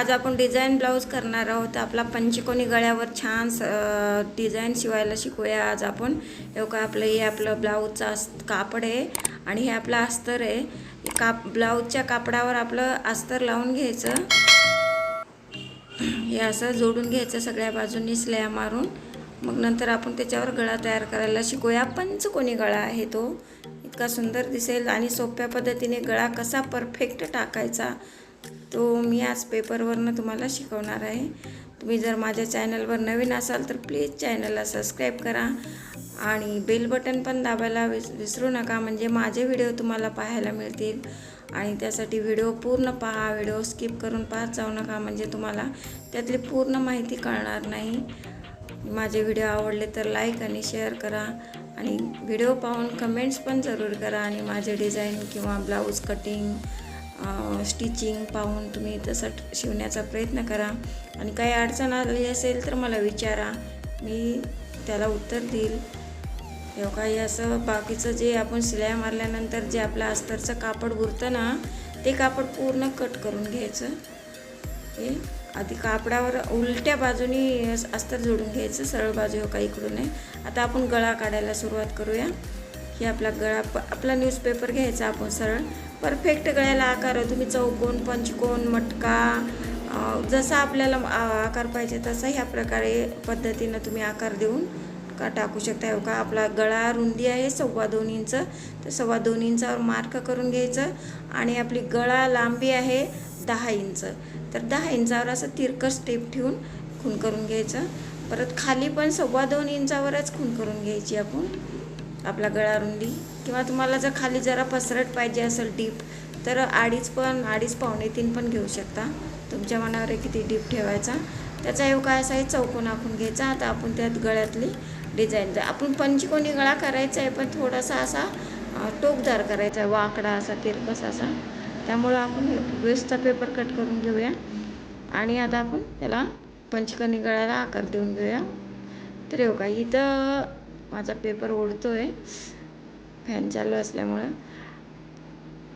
आज आपण design blouse करणार आहोत. आपला पंचकोनी गळ्यावर छान स डिझाईन शिवायला शिकूया. आज आपण. हे का आपलं हे आपलं ब्लाऊजचं अस कापड आहे. आणि हे आपलं अस्तर आहे. काप ब्लाऊजच्या कापडावर आपलं अस्तर लावून घ्यायचं. हे असं जोडून घ्यायचं सगळ्या बाजूंनी स्लॅ मारून. मग नंतर आपण त्याच्यावर गळा तयार करायला शिकूया. पंचकोनी गळा आहे तो. इतका सुंदर दिसेल आणि सोप्या पद्धतीने गळा कसा परफेक्ट टाकायचा. तो मी आज पेपरवरनं तुम्हाला शिकवणार आहे. तुम्ही जर माझ्या चॅनलवर नवीन असाल तर प्लीज चॅनलला सबस्क्राईब करा. आणि बेल बटन पण दाबायला विस विसरू नका म्हणजे माझे व्हिडिओ तुम्हाला पाहायला मिळतील. आणि त्यासाठी व्हिडिओ पूर्ण पहा व्हिडिओ स्किप करून पाहत जाऊ नका म्हणजे तुम्हाला त्यातली पूर्ण माहिती कळणार नाही. माझे व्हिडिओ आवडले तर लाईक आणि शेअर करा. आणि व्हिडिओ पाहून कमेंट्स पण जरूर करा. आणि माझे डिझाईन किंवा ब्लाऊज कटिंग स्टिचिंग पाहून तुम्ही तसं शिवण्याचा प्रयत्न करा. आणि काही अडचण आली असेल तर मला विचारा. मी त्याला उत्तर देईल. तेव्हा काही असं बाकीचं जे आपण शिलाई मारल्यानंतर जे आपलं अस्तरचं कापड उरतं ना ते कापड पूर्ण कट करून घ्यायचं. हे आधी कापडावर उलट्या बाजूनी अस्तर जोडून घ्यायचं सरळ बाजू हो का इकडून आहे. आता आपण गळा काढायला सुरुवात करूया. की आपला गळा प आपला न्यूजपेपर घ्यायचा आपण सरळ. परफेक्ट गळ्याला आकार तुम्ही चौकोन पंचकोन मटका जसा आपल्याला आकार पाहिजे तसा ह्या प्रकारे पद्धतीनं तुम्ही आकार देऊन का टाकू शकता हो का? आपला गळा रुंदी आहे सव्वा दोन इंच. तर सव्वा दोन इंचावर मार्क करून घ्यायचं आणि आपली गळा लांबी आहे दहा इंच. तर दहा इंचावर असं तिरकं स्टेप ठेवून खून करून घ्यायचं. परत खाली पण सव्वा दोन इंचावरच खून करून घ्यायची आपण. आपला गळा रुंदी. किंवा तुम्हाला जर खाली जरा पसरट पाहिजे असेल डीप तर अडीच पण अडीच पावणे तीन पण घेऊ शकता. तुमच्या मनावर आहे किती डीप ठेवायचा? त्याचा योग काय असा आहे चौकोन आखून घ्यायचा. आता आपण त्यात गळ्यातली डिझाईन आपण पंचकोनी गळा करायचा आहे पण थोडासा असा टोकदार करायचा आहे वाकडा असा तिरकस असा. त्यामुळं आपण वेस्टचा पेपर कट करून घेऊया. आणि आता आपण त्याला पंचकोनी गळ्याला आकार देऊन घेऊया. तर येऊ का इथं माझा पेपर ओढतो आहे फॅन चालू असल्यामुळं.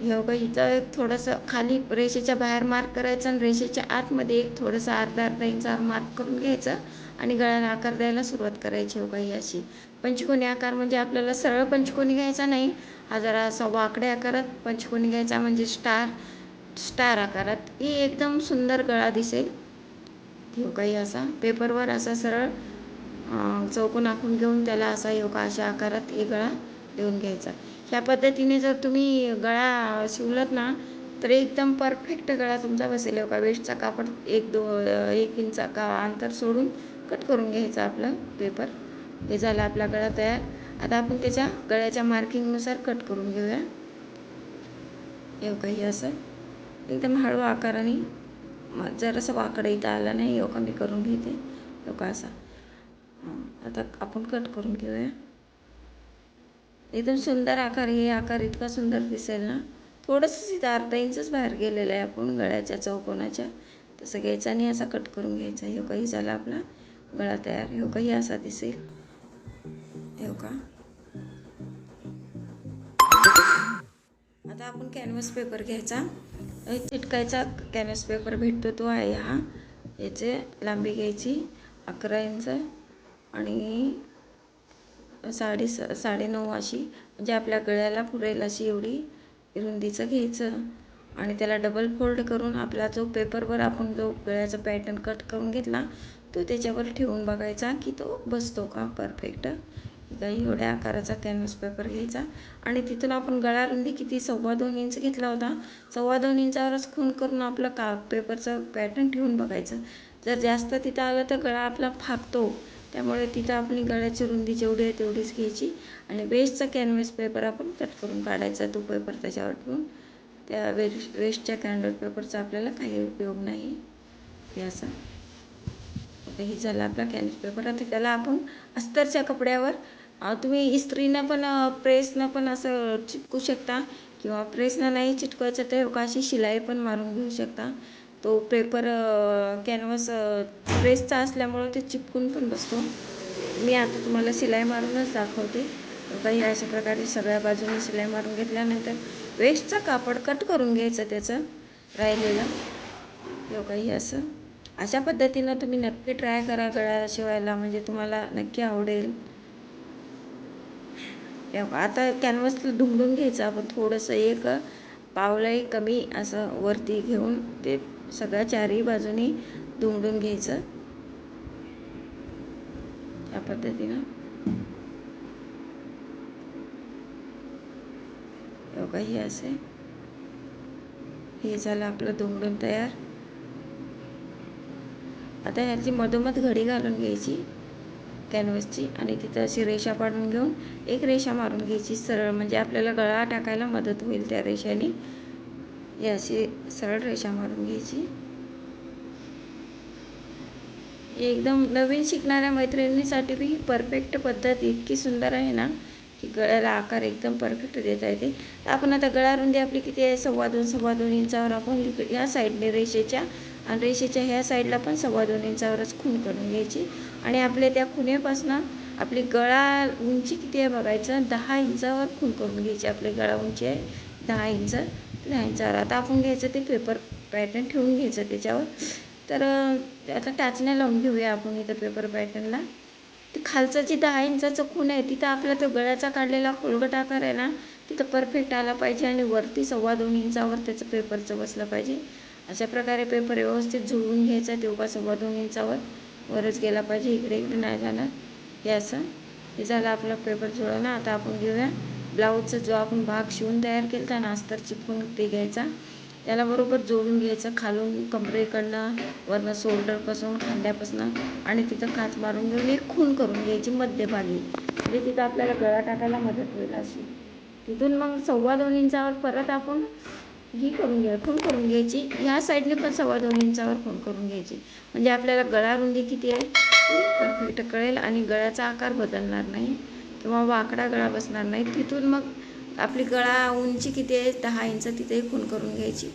हे का इथं थोडंसं खाली रेषेच्या बाहेर मार्क करायचं आणि रेषेच्या आतमध्ये एक थोडंसं अर्धा अर्धा इंचावर मार्क करून घ्यायचं आणि गळ्याला आकार द्यायला सुरुवात करायची हो ही अशी. पंचकोनी आकार म्हणजे आपल्याला सरळ पंचकोनी घ्यायचा नाही. हा जरा असा वाकड्या आकारात पंचकोनी घ्यायचा म्हणजे स्टार स्टार आकारात. ही एकदम सुंदर गळा दिसेल. हो काही असा पेपरवर असा सरळ चौकोन आखून घेऊन त्याला असा योगा अशा आकारात एक गळा देऊन घ्यायचा. ह्या पद्धतीने जर तुम्ही गळा शिवलात ना तर एकदम परफेक्ट गळा तुमचा बसेल. योगा वेस्टचा कापड एक दो एक इंच का अंतर सोडून कट करून घ्यायचा आपलं पेपर हे झालं आपला गळा तयार. आता आपण त्याच्या गळ्याच्या मार्किंगनुसार कट करून घेऊया. योगा हे असं. एकदम हळू आकाराने मग जरासं वाकडं इथं आलं नाही योगा मी करून घेते. योगा असा. आता आपण कट करून घेऊया. एकदम सुंदर आकार हे आकार इतका सुंदर दिसेल ना. थोडंसं इथं अर्धा इंचच बाहेर गेलेलं आहे आपण गळ्याच्या चौकोनाच्या. तसं घ्यायचं आणि असा कट करून घ्यायचा. हे काही झाला आपला गळा तयार. हे काही असा दिसेल. हे का? आता आपण कॅनव्हास पेपर घ्यायचा. चिटकायचा कॅनव्हास पेपर भेटतो तो आहे हा. याचे लांबी घ्यायची. अकरा इंच. आणि साडे स साडेनऊ अशी म्हणजे आपल्या गळ्याला पुरेल अशी एवढी रुंदीचं घ्यायचं. आणि त्याला डबल फोल्ड करून आपला जो पेपरवर आपण जो गळ्याचा पॅटर्न कट करून घेतला तो त्याच्यावर ठेवून बघायचा की तो बसतो का परफेक्ट काही एवढ्या आकाराचा कॅनव्हास पेपर घ्यायचा. आणि तिथून आपण गळा रुंदी किती सव्वा दोन इंच घेतला होता. सव्वा दोन इंचावरच खून करून आपलं का पेपरचं पॅटर्न ठेवून बघायचं. जर जास्त तिथं आलं तर गळा आपला फाकतो. त्यामुळे तिथं आपली गळ्याची रुंदी जेवढी आहे तेवढीच घ्यायची. आणि वेस्टचा कॅनव्हास पेपर आपण कट करून काढायचा तो पेपर त्याच्यावर ठेवून. त्या वेस्ट वेस्टच्या कॅन्डल पेपरचा आपल्याला काही उपयोग नाही. हे असं. आता हे झालं आपला कॅनव्हास पेपर आता त्याला आपण अस्तरच्या कपड्यावर तुम्ही इस्त्रीनं पण प्रेसनं पण असं चिटकू शकता. किंवा प्रेसनं नाही चिटकवायचं तर अशी शिलाई पण मारून घेऊ शकता. तो पेपर कॅनव्हस प्रेसचा असल्यामुळं ते चिपकून पण बसतो. मी आता तुम्हाला शिलाई मारूनच दाखवते. काही अशा प्रकारे सगळ्या बाजूने शिलाई मारून घेतल्यानंतर वेस्टचं कापड कट करून घ्यायचं त्याचं राहिलेलं. किंवा काही असं. अशा पद्धतीनं तुम्ही नक्की ट्राय करा गळा शिवायला म्हणजे तुम्हाला नक्की आवडेल. आता कॅनव्हसला दुमडून घ्यायचं आपण थोडंसं एक पावलंही कमी असं वरती घेऊन ते सगळ्या चारही बाजूनी दुमडून घ्यायचं. या पद्धतीनं. योगा हे असे. हे झालं आपलं दुमडून तयार. आता ह्याची मधोमध घडी घालून घ्यायची कॅनव्हसची आणि तिथं अशी रेषा पाडून घेऊन एक रेषा मारून घ्यायची सरळ. म्हणजे आपल्याला गळा टाकायला मदत होईल त्या रेषाने. ही अशी सरळ रेषा मारून घ्यायची. एकदम नवीन शिकणाऱ्या मैत्रिणीसाठी बी ही परफेक्ट पद्धत इतकी सुंदर आहे ना की गळ्याला आकार एकदम परफेक्ट देता येते. आपण आता गळा रुंदी आपली किती आहे? सव्वा दोन सव्वा दोन इंचावर आपण या साईडने रेषेच्या आणि रेषेच्या ह्या साईडला पण सव्वा दोन इंचावरच खून करून घ्यायची. आणि आपल्या त्या खुनेपासून आपली गळा उंची किती आहे बघायचं? दहा इंचावर खून करून घ्यायची आपली गळा उंची आहे. दहा इंच. दहा आता आपण घ्यायचं ते पेपर पॅटर्न ठेवून घ्यायचं त्याच्यावर. तर आता टाचण्या लावून घेऊया आपण इथं पेपर पॅटर्नला ते खालचं जी दहा इंचाचं खून आहे तिथं आपला तो गळ्याचा काढलेला खोलगट आकार आहे ना तिथं परफेक्ट आला पाहिजे आणि वरती सव्वा दोन इंचावर त्याचं पेपरचं बसलं पाहिजे. अशा प्रकारे पेपर व्यवस्थित जुळवून घ्यायचा तेव्हा सव्वा दोन इंचावर वरच गेला पाहिजे इकडे इकडे नाही जाणार. हे असं. हे झालं आपला पेपर जुळवणं आता आपण घेऊया. ब्लाऊजचा जो आपण भाग शिवून तयार केला होता ना अस्तर चिपकून ते घ्यायचा. त्याला बरोबर जोडून घ्यायचं खालून कमरेकडनं वरनं शोल्डरपासून खांद्यापासून आणि तिथं काच मारून घेऊन एक खून करून घ्यायची मध्यभागी. म्हणजे तिथं आपल्याला गळा टाकायला मदत होईल अशी. तिथून मग सव्वा दोन इंचावर परत आपण ही करून घ्या खून करून घ्यायची. ह्या साईडने पण सव्वा दोन इंचावर खून करून घ्यायची. म्हणजे आपल्याला गळा रुंदी किती आहे परफेक्ट कळेल आणि गळ्याचा आकार बदलणार नाही. किंवा वाकडा गळा बसणार नाही. तिथून मग आपली गळा उंची किती आहे? दहा इंच तिथेही खून करून घ्यायची.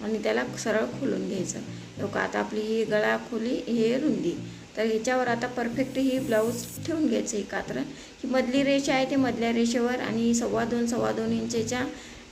आणि त्याला सरळ खोलून घ्यायचं. लोक आता आपली ही गळा खोली हे रुंदी. तर ह्याच्यावर आता परफेक्ट ही ब्लाऊज ठेवून घ्यायचं ही कात्र. ही मधली रेषा आहे ते मधल्या रेषेवर आणि सव्वा दोन सव्वा दोन इंचेच्या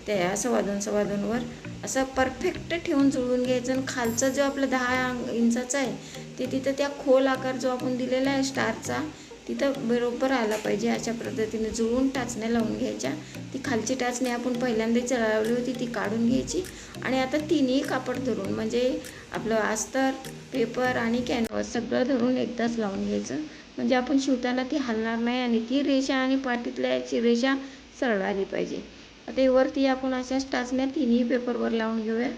त्या सव्वा दोन सव्वा दोनवर असं परफेक्ट ठेवून जुळवून घ्यायचं. आणि खालचा जो आपलं दहा इंचाचा आहे ते तिथं त्या खोल आकार जो आपण दिलेला आहे स्टारचा तिथं बरोबर आला पाहिजे अशा पद्धतीने जुळून टाचण्या लावून घ्यायच्या. ती खालची टाचणी आपण पहिल्यांदा चढावली होती ती काढून घ्यायची. आणि आता तिन्ही कापड धरून म्हणजे आपलं अस्तर पेपर आणि कॅनव्हास सगळं धरून एकदाच लावून घ्यायचं. म्हणजे आपण शिवताना ती हलणार नाही आणि ती रेषा आणि पाठीतल्या याची रेषा सरळ आली पाहिजे. आता वरती आपण अशाच टाचण्या तिन्ही पेपरवर लावून घेऊया.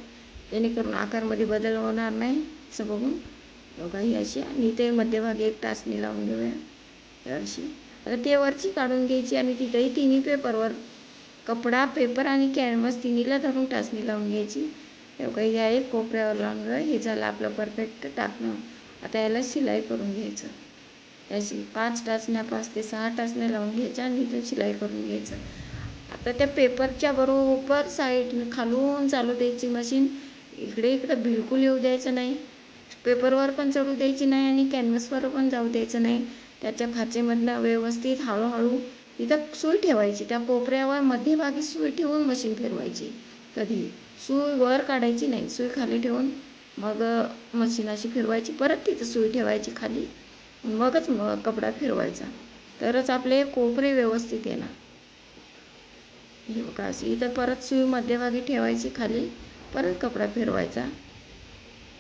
जेणेकरून आकारमध्ये बदल होणार नाही असं बघून. बघा ही अशी आणि ते मध्यभागी एक टाचणी लावून घेऊया. अशी आता ते वरची काढून घ्यायची आणि तिथंही तिन्ही पेपरवर कपडा पेपर आणि कॅनव्हस तिन्हीला धरून टाचणी लावून घ्यायची. काही आहे कोपऱ्यावर लावून हे झालं आपलं परफेक्ट टाकणं. आता याला शिलाई करून घ्यायचं. याची पाच टाचण्या पाच ते सहा टाचण्या लावून घ्यायच्या आणि इथं शिलाई करून घ्यायचं. आता त्या पेपरच्या बरोबर साईड खालून चालू द्यायची मशीन इकडे इकडं बिलकुल येऊ द्यायचं नाही. पेपरवर पण चढू द्यायची नाही आणि कॅनव्हसवर पण जाऊ द्यायचं नाही. त्याच्या खाचेमधनं व्यवस्थित हळूहळू तिथं सुई ठेवायची. त्या कोपऱ्यावर मध्यभागी सुई ठेवून मशीन फिरवायची. कधी? सुई वर काढायची नाही. सुई खाली ठेवून मग मशीन अशी फिरवायची. परत तिथं सुई ठेवायची खाली. मगच मग कपडा फिरवायचा. तरच आपले कोपरे व्यवस्थित येणार. हे बघा अशी इथं परत सुई मध्यभागी ठेवायची खाली. परत कपडा फिरवायचा.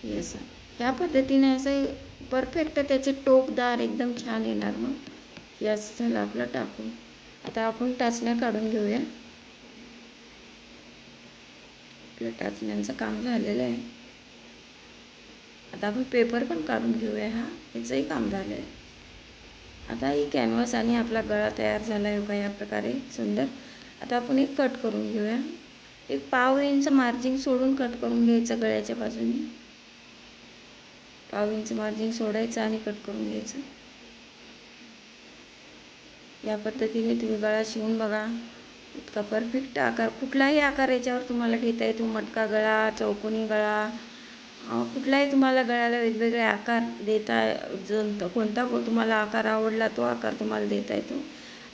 येस ह्या पद्धतीने असं परफेक्ट त्याचे टोकदार एकदम छान येणार मग. हे झालं आपलं टाकून. आता आपण टाचण्या काढून घेऊया. आपल्या टाचण्यांचं काम झालेलं आहे. आता आपण पेपर पण काढून घेऊया हा. याचंही काम झालं आहे आता ही कॅनव्हास आणि आपला गळा तयार झाला आहे का या प्रकारे. सुंदर. आता आपण एक कट करून घेऊया. एक पाव इंच मार्जिन सोडून कट करून घ्यायचं गळ्याच्या बाजूने. पाव इंच मार्जिन सोडायचं आणि कट करून घ्यायचं. या पद्धतीने तुम्ही गळा शिवून बघा. इतका परफेक्ट आकार कुठलाही आकार याच्यावर तुम्हाला घेता येतो. मटका गळा चौकोनी गळा कुठलाही तुम्हाला गळ्याला वेगवेगळे आकार देता जमतं कोणता तुम्हाला आकार आवडला तो आकार तुम्हाला देता येतो.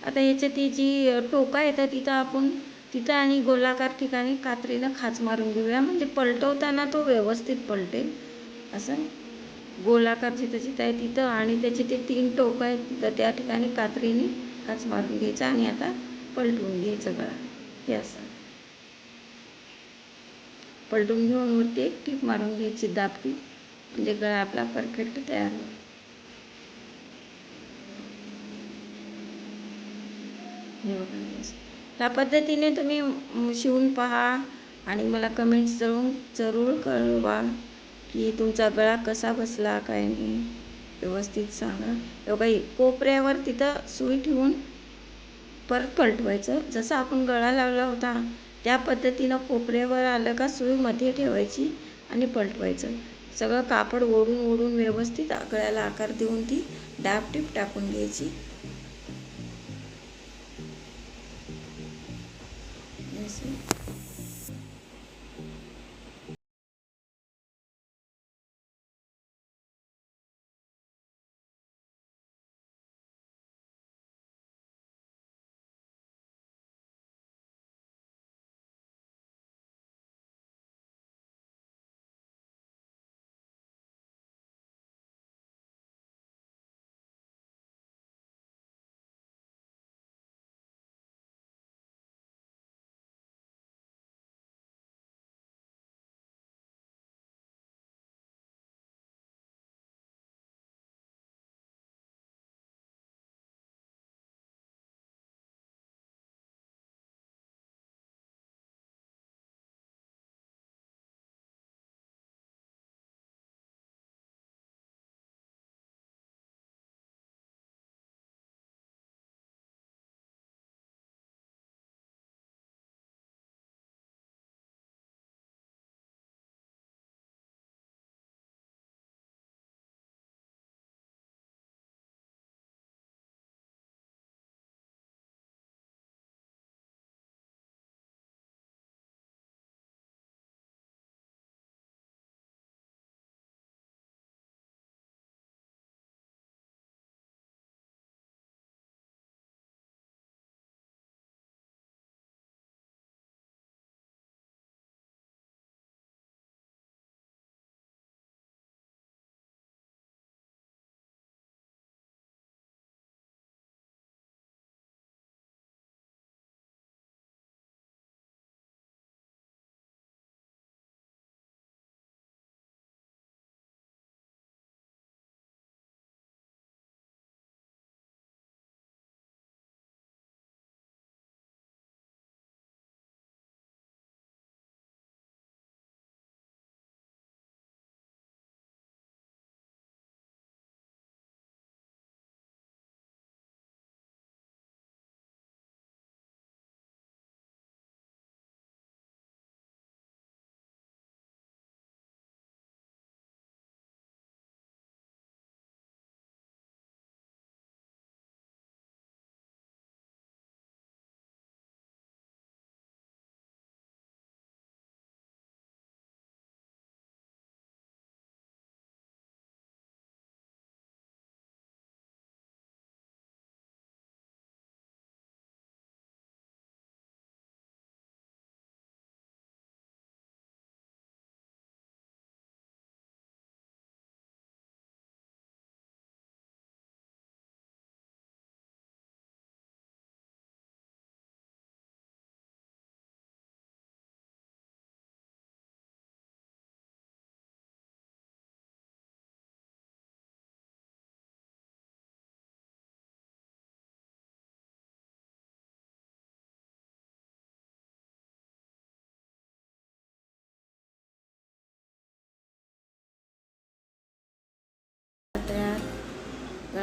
आता याच्यात जी टोका येतात तिथं आपण तिथं आणि गोलाकार ठिकाणी कात्रीनं खाच मारून घेऊया. म्हणजे पलटवताना तो व्यवस्थित पलटेल. असं? गोलाकार जिथं जिथं आहे तिथं आणि त्याचे ते तीन टोक आहेत तर त्या ठिकाणी कात्रीने काच मारून घ्यायचा आणि आता पलटून घ्यायचं गळा. हे असं. पलटून घेऊन वरती एक टीप मारून घ्यायची दाबती. म्हणजे गळा आपला परफेक्ट तयार होईल. या पद्धतीने तुम्ही शिवून पहा आणि मला कमेंट्स जरूर जरूर कळवा. की तुमचा गळा कसा बसला काय नाही व्यवस्थित सांगा. बाई कोपऱ्यावर तिथं सुई ठेवून परत पलटवायचं. जसं आपण गळा लावला होता त्या पद्धतीनं कोपऱ्यावर आलं का सुई मध्ये ठेवायची आणि पलटवायचं. सगळं कापड ओढून ओढून व्यवस्थित गळ्याला आकार देऊन ती डापटीप टाकून घ्यायची.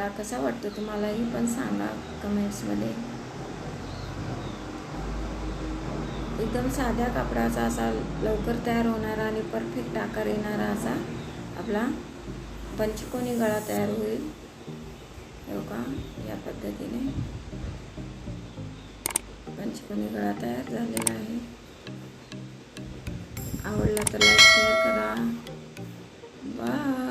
गळा कसा वाटतो तुम्हालाही पण सांगा कमेंट्समध्ये. एकदम साध्या कापडाचा असा लवकर तयार होणारा आणि परफेक्ट आकार येणारा असा आपला पंचकोनी गळा तयार होईल. हो का? या पद्धतीने. पंचकोनी गळा तयार झालेला आहे. आवडला तर लाईक शेअर करा. बा